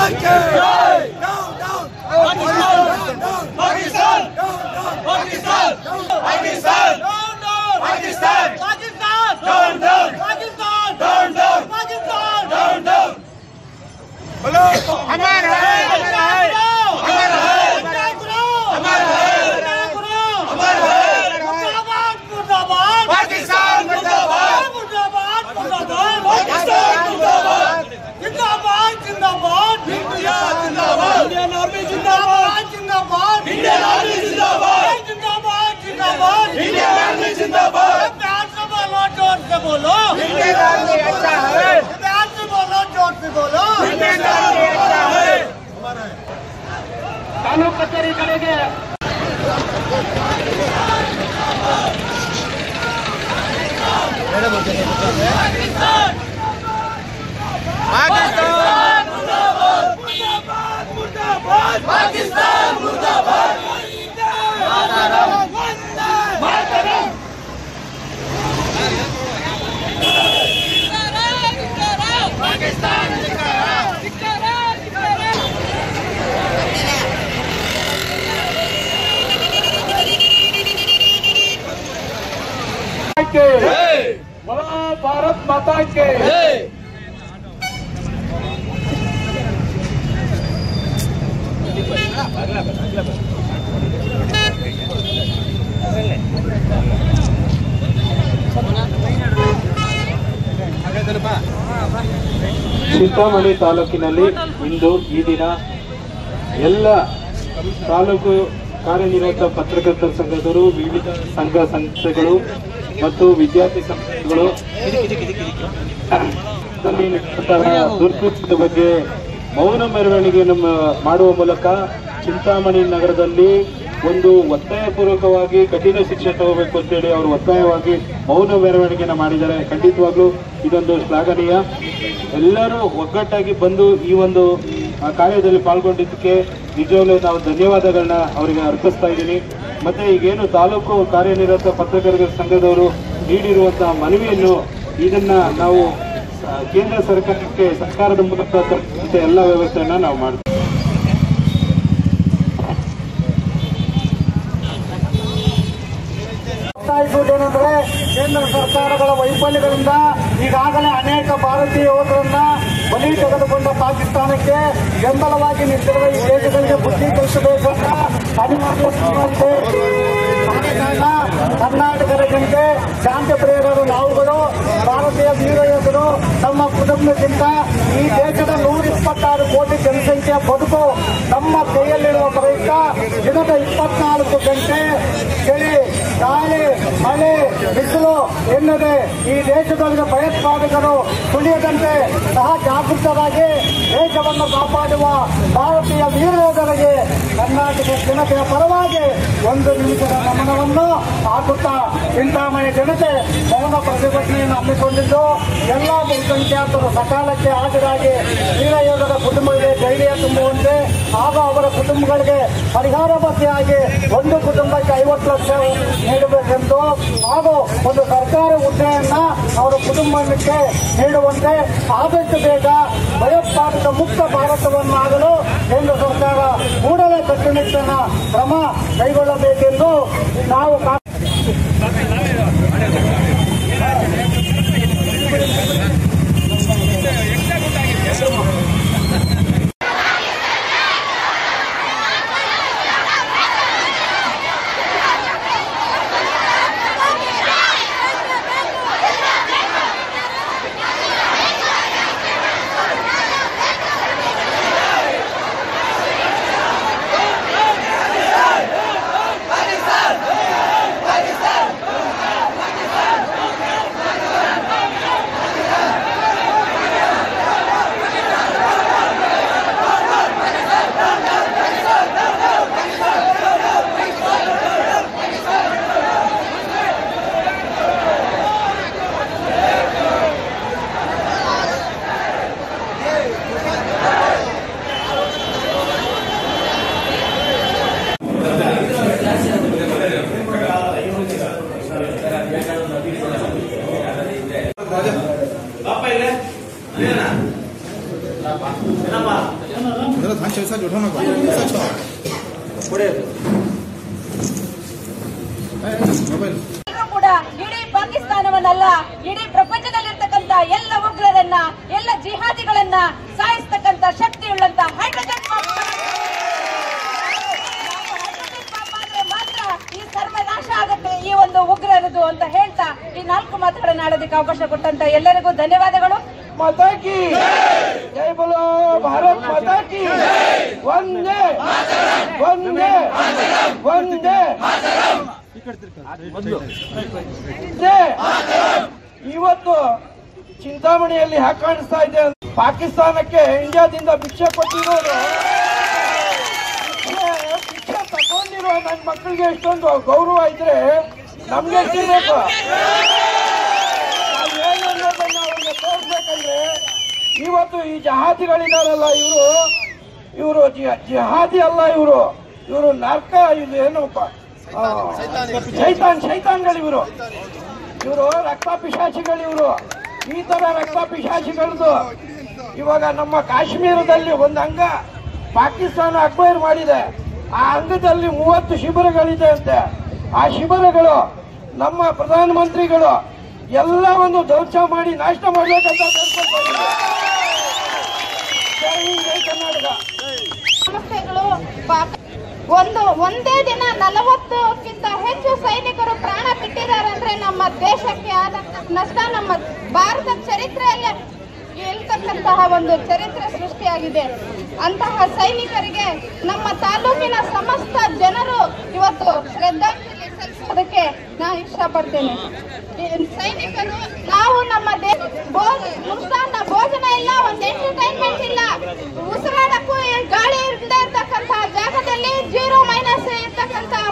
Down, down. बोलो। कानून कचहरी करेंगे पाकिस्तान मुर्दाबाद। मुर्दाबाद। पाकिस्तान मुर्दाबाद। के ಚಿಂತಾಮಣಿ ತಾಲೂಕಿನಲ್ಲಿ ಇಂದು ಈ ದಿನ ಎಲ್ಲ ತಾಲೂಕು ಕಾರ್ಯನಿರತ ಪತ್ರಕರ್ತರ ಸಂಘದವರು ವಿವಿಧ ಸಂಘ ಸಂಸ್ಥೆಗಳು ಮತ್ತು ವಿದ್ಯಾರ್ಥಿ ಸಂಸ್ಥೆಗಳು ದುರ್ಕೃತ್ಯದ ಬಗ್ಗೆ ಮೌನ ಮೆರವಣಿಗೆಯನ್ನು ಮಾಡುವ ಮೂಲಕ ಚಿಂತಾಮಣಿ ನಗರದಲ್ಲಿ ಒಂದು ಒತ್ತಾಯಪೂರ್ವಕವಾಗಿ ಕಠಿಣ ಶಿಕ್ಷೆ ತಗೋಬೇಕು ಅಂತೇಳಿ ಅವರು ಒತ್ತಾಯವಾಗಿ ಮೌನ ಮೆರವಣಿಗೆಯನ್ನು ಮಾಡಿದ್ದಾರೆ. ಖಂಡಿತವಾಗ್ಲೂ ಇದೊಂದು ಶ್ಲಾಘನೀಯ. ಎಲ್ಲರೂ ಒಗ್ಗಟ್ಟಾಗಿ ಬಂದು ಈ ಒಂದು ಕಾರ್ಯದಲ್ಲಿ ಪಾಲ್ಗೊಂಡಿದ್ದಕ್ಕೆ ನಿಜವಾಗ್ಲೂ ನಾವು ಧನ್ಯವಾದಗಳನ್ನ ಅವರಿಗೆ ಅರ್ಪಿಸ್ತಾ ಇದ್ದೀನಿ. ಮತ್ತೆ ಈಗೇನು ತಾಲೂಕು ಕಾರ್ಯನಿರತ ಪತ್ರಕರ್ತರ ಸಂಘದವರು ನೀಡಿರುವಂತಹ ಮನವಿಯನ್ನು ಇದನ್ನ ನಾವು ಕೇಂದ್ರ ಸರ್ಕಾರಕ್ಕೆ, ಸರ್ಕಾರದ ಮೂಲಕ ಎಲ್ಲ ವ್ಯವಸ್ಥೆಯನ್ನ ನಾವು ಮಾಡ್ತೀವಿ ಒತ್ತಾಯಿಸುವುದೇನೆಂದರೆ ಕೇಂದ್ರ ಸರ್ಕಾರಗಳ ವೈಫಲ್ಯಗಳಿಂದ ಈಗಾಗಲೇ ಅನೇಕ ಭಾರತೀಯ ಯೋಧರನ್ನ ಬಲಿ ತೆಗೆದುಕೊಂಡ ಪಾಕಿಸ್ತಾನಕ್ಕೆ ಬೆಂಬಲವಾಗಿ ನಿಂತಿರುವ ಈ ದೇಶಗಳಿಗೆ ಬುದ್ಧಿ ಕಲಿಸಬೇಕಂತ ಕರ್ನಾಟಕದ ಜನತೆ ಶಾಂತಿ ಪ್ರೇರರು ನಾವುಗಳು, ಭಾರತೀಯ ವೀರ ಯೋಧರು, ತಮ್ಮ ಕುಟುಂಬಕ್ಕಿಂತ ಈ ದೇಶದ ನೂರ ಇಪ್ಪತ್ತಾರು ಕೋಟಿ ಜನಸಂಖ್ಯೆಯ ಬದುಕು ನಮ್ಮ ಕೈಯಲ್ಲಿರುವ ಪ್ರಯುಕ್ತ ದಿನದ ಇಪ್ಪತ್ನಾಲ್ಕು ಗಂಟೆ ಚಳಿ ಗಾಳಿ ಮಳೆ ಬಿಸಿಲು ಎನ್ನದೆ ಈ ದೇಶದೊಳಗೆ ಭಯೋತ್ಪಾದಕರು ತುಳಿಯದಂತೆ ಸಹ ಜಾಗೃತರಾಗಿ ದೇಶವನ್ನು ಕಾಪಾಡುವ ಭಾರತೀಯ ವೀರ ಯೋಧರಿಗೆ ಕರ್ನಾಟಕ ಜನತೆಯ ಪರವಾಗಿ ಒಂದು ನಿಮಿಷದ ನಮನವನ್ನು ಹಾಕುತ್ತಾ ಚಿಂತಾಮಣಿ ಜನತೆ ಮೌನ ಪ್ರತಿಭಟನೆಯನ್ನು ಹಮ್ಮಿಕೊಂಡಿದ್ದು, ಎಲ್ಲ ಬಹುಸಂಖ್ಯಾತರು ಸಕಾಲಕ್ಕೆ ಹಾಜರಾಗಿ ವೀರಯೋಧರ ಕುಟುಂಬಗಳಿಗೆ ಧೈರ್ಯ ತುಂಬುವಂತೆ ಹಾಗೂ ಅವರ ಕುಟುಂಬಗಳಿಗೆ ಪರಿಹಾರ ಭತ್ಯೆಯಾಗಿ ಒಂದು ಕುಟುಂಬಕ್ಕೆ ಐವತ್ತು ಲಕ್ಷ ನೀಡಬೇಕೆಂದು ಹಾಗೂ ಒಂದು ಸರ್ಕಾರಿ ಹುದ್ದೆಯನ್ನ ಅವರ ಕುಟುಂಬಕ್ಕೆ ನೀಡುವಂತೆ ಆದಷ್ಟು ಬೇಗ ಭಯೋತ್ಪಾದಕ ಮುಕ್ತ ಭಾರತವನ್ನಾಗಲು ಕೇಂದ್ರ ಸರ್ಕಾರ ಕೂಡಲೇ ಕಟ್ಟುನಿಟ್ಟಿನ ಕ್ರಮ ಕೈಗೊಳ್ಳಬೇಕೆಂದು ನಾವು ಕಾ- 내가 단체 사진 하나 봐. 사쳐. ಮೊಬೈಲ್ ಎಲ್ಲರೂ ಕೂಡ ಇಡೀ ಪಾಕಿಸ್ತಾನವನ್ನಲ್ಲ ಇಡೀ ಪ್ರಪಂಚದಲ್ಲಿರ್ತಕ್ಕಂಥ ಎಲ್ಲ ಉಗ್ರರನ್ನ ಎಲ್ಲ ಜಿಹಾದಿಗಳನ್ನ ಸಾಯಿಸ್ತಕ್ಕಂಥ ಶಕ್ತಿಯುಳ್ಳಂತ ಹೈಡ್ರೋಜನ್ ಬಾಂಬ್ ಆದ್ರೆ ಮಾತ್ರ ಈ ಸರ್ವನಾಶ ಆಗುತ್ತೆ ಈ ಒಂದು ಉಗ್ರರದು ಅಂತ ಹೇಳ್ತಾ ಈ ನಾಲ್ಕು ಮಾತುಗಳನ್ನ ಆಡೋದಕ್ಕೆ ಅವಕಾಶ ಕೊಟ್ಟಂತ ಎಲ್ಲರಿಗೂ ಧನ್ಯವಾದಗಳು ಮಾತಾ ಕಿ ಜೈ ಬೋಲೋ ಭಾರತ್ ಮಾತಾ ಕಿ ಒಂದೇ वंदे। ಒಂದೇ ಇವತ್ತು ಚಿಂತಾಮಣಿಯಲ್ಲಿ ಹ್ಯಾಕ್ ಕಾಣಿಸ್ತಾ ಇದೆ. ಪಾಕಿಸ್ತಾನಕ್ಕೆ ಇಂಡಿಯಾದಿಂದ ಭಿಕ್ಷೆ ಕೊಟ್ಟಿರೋರು. ಭಿಕ್ಷೆ ತಗೊಂಡಿರೋ ನನ್ನ ಮಕ್ಕಳಿಗೆ ಇಷ್ಟೊಂದು ಗೌರವ ಇದ್ರೆ ನಮ್ಗೆ ಸಿಗಬೇಕು ಇವತ್ತು ಈ ಜಹಾದಿಗಳಿದಾರಲ್ಲ ಇವರು? ಇವರು ಜಿಹಾದಿ ಅಲ್ಲ ಇವರು. ಇವರು ನರ್ಕ, ಇದು ಏನು ಶೈತಾನ್, ಶೈತಾನ್ಗಳು ಇವರು. ಇವರು ರಕ್ತ ಪಿಶಾಚಿಗಳು ಇವರು. ಈ ತರ ರಕ್ತ ಪಿಶಾಚಿಗಳದು ಇವಾಗ ನಮ್ಮ ಕಾಶ್ಮೀರದಲ್ಲಿ ಒಂದು ಅಂಗ ಪಾಕಿಸ್ತಾನ ಅಕ್ವೈರ್ ಮಾಡಿದೆ. ಆ ಅಂಗದಲ್ಲಿ ಮೂವತ್ತು ಶಿಬಿರಗಳಿದೆ ಅಂತೆ. ಆ ಶಿಬಿರಗಳು ನಮ್ಮ ಪ್ರಧಾನಮಂತ್ರಿಗಳು ಎಲ್ಲ ಒಂದು ಧ್ವಂಸ ಮಾಡಿ ನಾಶ ಮಾಡ್ಬೇಕಂತ ಕರ್ನಾಟಕ ಒಂದು ಒಂದೇ ದಿನ ನಲವತ್ತಕ್ಕಿಂತ ಹೆಚ್ಚು ಸೈನಿಕರು ಪ್ರಾಣ ಬಿಟ್ಟಿದ್ದಾರೆ ಅಂದ್ರೆ ನಮ್ಮ ದೇಶಕ್ಕೆ ಆದ ನಷ್ಟ, ನಮ್ಮ ಭಾರತ ಚರಿತ್ರೆಯಲ್ಲೇ ಇಲ್ತಕ್ಕಂತಹ ಒಂದು ಚರಿತ್ರೆ ಸೃಷ್ಟಿಯಾಗಿದೆ. ಅಂತಹ ಸೈನಿಕರಿಗೆ ನಮ್ಮ ತಾಲೂಕಿನ ಸಮಸ್ತ ಜನರು ಇವತ್ತು ಶ್ರದ್ಧಾಂಜಲಿ ಸಲ್ಲಿಸೋದಕ್ಕೆ ನಾನು ಇಷ್ಟಪಡ್ತೇನೆ. ನಾವು ನಮ್ಮ ಮುಷ್ಟಾನ್ನ ಭೋಜನ ಇಲ್ಲ, ಒಂದು ಎಂಟರ್ಟೈನ್ಮೆಂಟ್ ಇಲ್ಲ. ಉಸಿರಾಡಕ್ಕೂ ಗಾಳಿ ಇಲ್ಲದೆ ಇರ್ತಕ್ಕಂತಹ ಜಾಗದಲ್ಲಿ ಜೀರೋ ಮೈನಸ್ ಇರ್ತಕ್ಕಂತಹ